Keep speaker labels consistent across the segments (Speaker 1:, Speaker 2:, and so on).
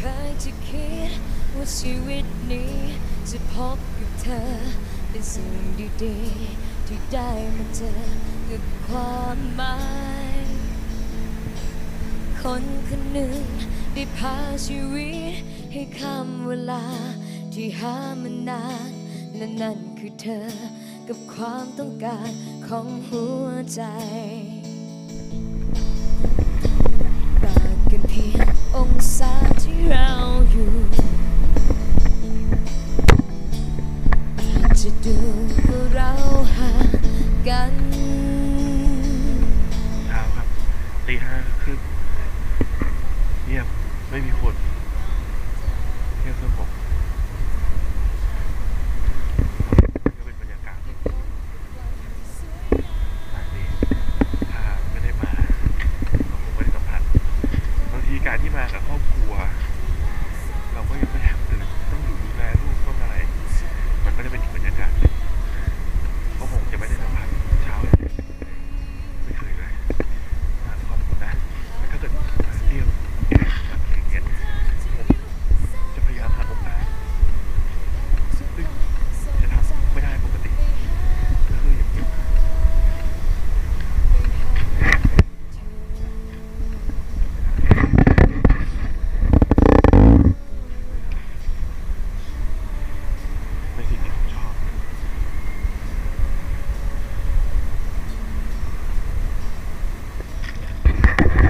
Speaker 1: คยจะคิดว่าชีวิตนี้จะพบกับเธอเป็นสิ่งดีๆที่ได้มาเจอกับความหมายคนคนหนึ่งได้พาชีวิตให้คำเวลาที่หามานานและนั่นคือเธอกับความต้องการของหัวใจ
Speaker 2: เงียบไม่มีคนเงียบสงบก็เป็นบรรยากาศที่แปลกดีถ้าไม่ได้มาก็คงไม่ได้สัมผัสบางทีการที่มากับครอบครัว เราก็ยังไม่อยากตื่นต้องอยู่ดูแลลูกต้องอะไร มันก็จะเป็นอีกบรรยากาศหนึ่งก็คงจะไม่ได้สัมผัสเช้าเลย ไม่เคยเลยมาขอบคุณนะแล้วถ้าเกิดมาเที่ยวแบบอย่างเงี้ยผมจะพยายามหาโอกาสซึ่งจะทำไม่ได้ปกติ ก็คืออย่างนี้ยในสิ่งที่ผมชอบ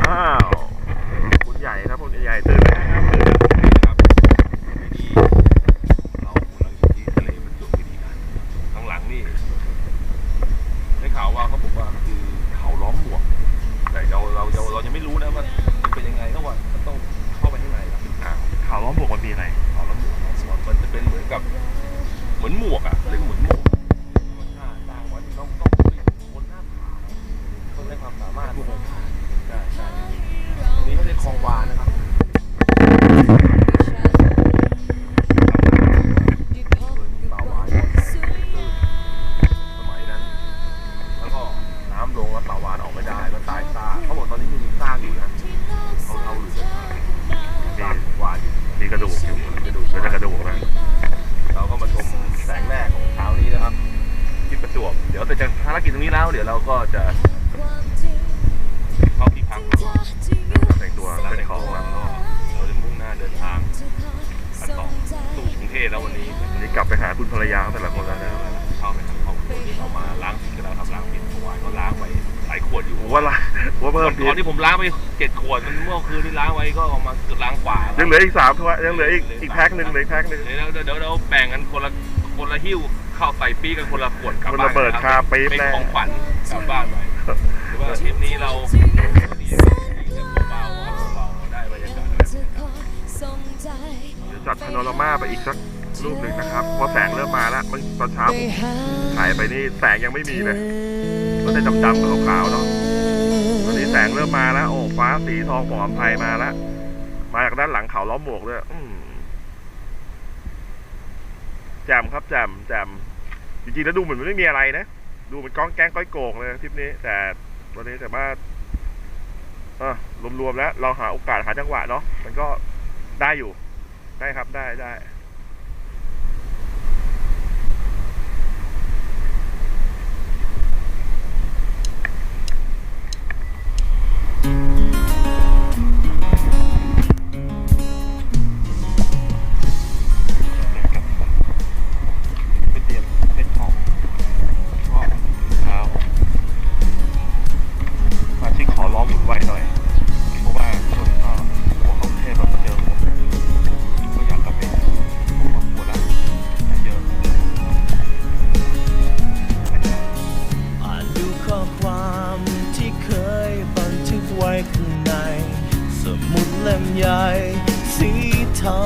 Speaker 2: อ้าว คุณใหญ่ครับคุณใหญ่ตื่นแล้วครับตื่นแล้ว
Speaker 3: ครับที่นี่เรากำลังอยู่ที่ทะเลประจวบคีรีขันธ์ข้างหลังนี่ได้ข่าวว่าเขาบอกว่าคือเขาล้อมหมวก แต่เราเราเราเรายังไม่รู้นะว่ามันเป็นยังไงก็ว่ามันต้องเข้าไปข้างในครับเป็นอ่าว
Speaker 2: ข่าวล้อมบวกมันมีอะไร
Speaker 3: เขาล้อมหมวกล้อมหมวกมันจะเป็นเหมือนกับ เหมือนหมวกอะเรียกว่าเหมือนหมวกธรรมชาติสร้างไว้ต้องต้องบนหน้าผาต้องใช้ความสามารถใช่ใช่ตรงนี้เขาเรียกคลองวานนะครับ ปลาวานสมัยนั้น แล้วก็น้ำลงแล้วปลาวานออกไม่ได้ก็ตายซากเขาบอกตอนนี้ยังมีซากอยู่นะเขาเอาเหลือซากวานอยู่
Speaker 2: มีกระดูกอยู่
Speaker 3: กระดูก
Speaker 2: เป็นกระดูกนะ
Speaker 3: เราก็มาชมแสงแรกของเช้านี้นะครับ ที่ประจวบ เดี๋ยวแต่จากภารกิจตรงนี้แล้ว เดี๋ยวเราก็จะเข้าที่พักก่อน
Speaker 2: แต่งตัว
Speaker 3: แล้ว
Speaker 2: เป็น
Speaker 3: แต่ง
Speaker 2: ขอ
Speaker 3: ตั
Speaker 2: ง
Speaker 3: ว
Speaker 2: อะ
Speaker 3: แล้วก็เราจะมุ่งหน้าเดินทางอันต่อสู่กรุงเทพแล้ววันนี้
Speaker 2: วันนี้กลับไปหาคุณภรรยาของแต่ละคนแล้วนะครับ
Speaker 3: เข้าไปทางห้องครัวที่เรามาล้างผิดกันแล้วทำล้างผิดเมื่อวานก็ล้างไว้หลายขวดอยู่
Speaker 2: ผมว่าละผมว่าเพิ่ม
Speaker 3: ก่อนที่ผมล้างไปเจ็ดขวดมันเมื่อคืนที่ล้างไว้ก็เอามาเกือบล้างกว่า
Speaker 2: ยังเหลืออีกสามถ้วยยังเหลืออีกอีกแพ็คหนึ่งเหลืออีกแพ็คหนึ่ง
Speaker 3: เดี๋ยวเดี๋ยวเดี๋ยวเราแบ่งกันคนละคนละหิ้วเข้าใส่ปีกันคนละขวดกลับ
Speaker 2: คน
Speaker 3: บ้าน
Speaker 2: ระเบิด
Speaker 3: นะ
Speaker 2: คาปี๊บ
Speaker 3: เป็น
Speaker 2: แน่
Speaker 3: ของขวัญกลับบ้านไปหรือว่าทริปนี้เราดีเบาๆครับเราได้บรรยากาศแบบนี้
Speaker 2: เดี๋ยวจัดพาโนรามาไปอีกสักรูปหนึ่งนะครับเพราะแสงเริ่มมาแล้วเมื่อตอนเช้าผมถ่ายไปนี่แสงยังไม่มีเลยก็จะดำๆกับขาวๆเนาะตอนนี้แสงเริ่มมาแล้ว โอ้ฟ้าสีทองหมอมไพรมาแล้วมาจากด้านหลังเขาล้อมหมวกด้วยอืมแจ่มครับแจ่มแจ่ม จริงๆแล้วดูเหมือนมันไม่มีอะไรนะ ดูเหมันก้องแก้งก้อยโกงเลยทริปนี้ แต่วันนี้แต่ว่าอ่ารวมๆแล้ว เราหาโอกาสหาจังหวะเนาะมันก็ได้อยู่ ได้ครับได้ได้
Speaker 3: มุ
Speaker 4: ดเล่มใหญ่สีเทา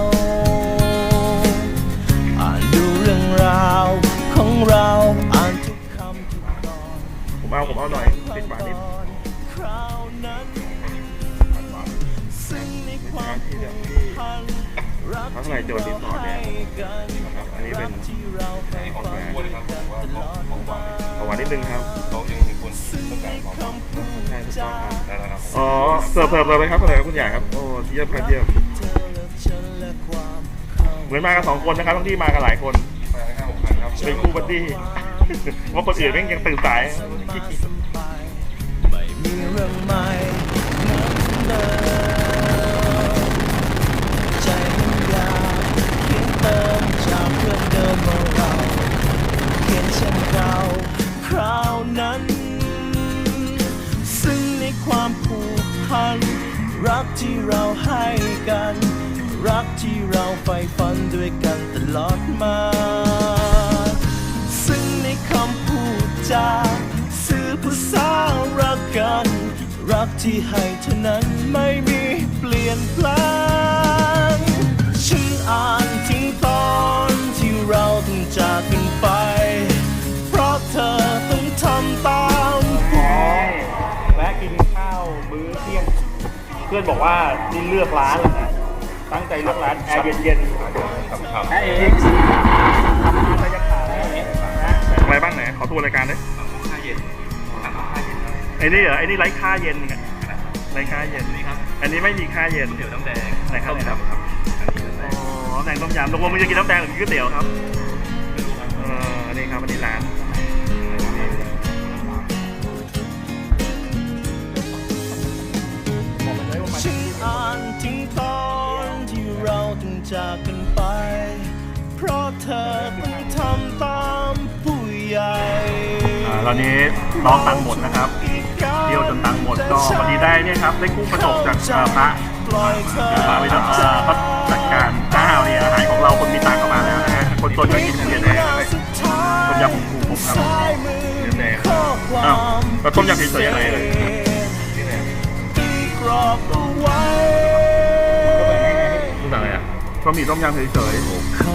Speaker 4: อ่านดูเรื่องราวของเราอ่านทุกคำทุกตอน
Speaker 2: ผมเอาผมเอาหน่อยติดฝานิด
Speaker 4: คราวนั้นซึ่งในความผูกพันรัก
Speaker 2: ทย์รีสอร์ทเนี่ย
Speaker 4: ให้กัน
Speaker 2: อันนี้เป็น
Speaker 4: ที่เราไป
Speaker 3: ของ
Speaker 4: ฝัน
Speaker 3: ขวัญครับผมว่าของของหวาน
Speaker 2: เอาหวานนิดนึงครับ
Speaker 3: เขาเองเป็นคนต้องการของหวาน
Speaker 2: ใช่ถูกต้อง อ๋อเสิร์ฟเสิร์ฟเลยไหมครับอะไรครับคุณใหญ่ครับโอ้เยี่ยมครับเยี่ยม
Speaker 4: เหมื
Speaker 2: อนมากันสองคนนะครับทั้งที่มากันหลายคน
Speaker 3: มาห้าหกพันครับ
Speaker 2: เป็นคู่บัดดี้ว่าคนอื่นแม่งยังตื่นสาย
Speaker 4: ไม่มีเรื่องใหม่ รักที่เราให้กัน รักที่เราใฝ่ฝันด้วยกันตลอดมา ซึ่งในคำพูดจาสื่อภาษารักกัน รักที่ให้เท่านั้นไม่มีเปลี่ยนแปลง เพื่อ
Speaker 2: นบอกว่านี่เลือกร้านเลยนะตั้งใจเลือกร้านแอร์เย็น
Speaker 3: ครับครับ
Speaker 2: ๆแอร์เองทำงานอะไรจะขายอะไรบ้างไหนขอตัวรายการด้วย
Speaker 3: ค่าเย็นค่าเย็น
Speaker 2: ไอ้นี่เหรอไอ้นี่ไร้ค่าเย็นไงไร้ค่าเย็น
Speaker 3: นี่ครับ
Speaker 2: อันนี้ไม่มีค่าเย็น
Speaker 3: เดี๋ยวน้ำแดง
Speaker 2: ไหนครับไหนครับ
Speaker 3: ครับอันนี้น้ำแด
Speaker 2: อ๋
Speaker 3: ง
Speaker 2: อแดงต้มยำตกลงมึงจะกินน้ำแดงหรือกินก๋วยเตี๋ยวครับ
Speaker 3: ไม่รู้ครับ
Speaker 2: เอออันนี้ครับอันนี้ร้าน
Speaker 4: ฉัน จากกันไป เพราะเธอต้องทำตามผู้ใหญ่
Speaker 2: อ่าตอนนี้น้องตังค์หมดนะครับ เที่ยวจนตังค์หมดก็วันนี้ได้เนี่ยครับได้กุ้งกระดกจากเอ่อพระ
Speaker 4: ปล่อยเธอ
Speaker 2: พระไปทำเอ่อก็จัดการอ้าวนี่อาหารของเราคนมีตังค์เข้ามาแล้วนะฮะคนจนก็กินเย็นแดงต้มยำของครูผมครับ
Speaker 4: ซ้ายมือข้อควา
Speaker 2: อ้าว
Speaker 4: ม
Speaker 2: แล้วต้มยำเฉยๆอะไรเลย
Speaker 3: นี่แหละ
Speaker 4: ตีกรอบเอะ
Speaker 2: ก็มีต้มยำเฉย
Speaker 4: ค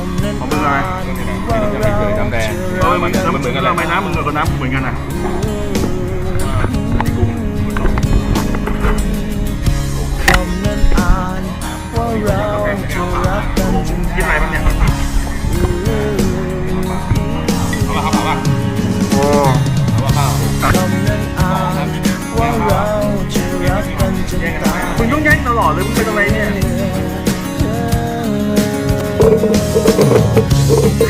Speaker 4: ำนั้น
Speaker 2: ของมึงอะไร
Speaker 4: ว่าเรา
Speaker 2: ๆเออมันแล้วมันเหมือนกันทำไมน้ำมึงกับน้ำเหมือนกันอะ
Speaker 4: คำนั้นอ่านว่าเราจะรักกันจน
Speaker 2: กินอะไรบ้างเนี่ย
Speaker 4: Oh,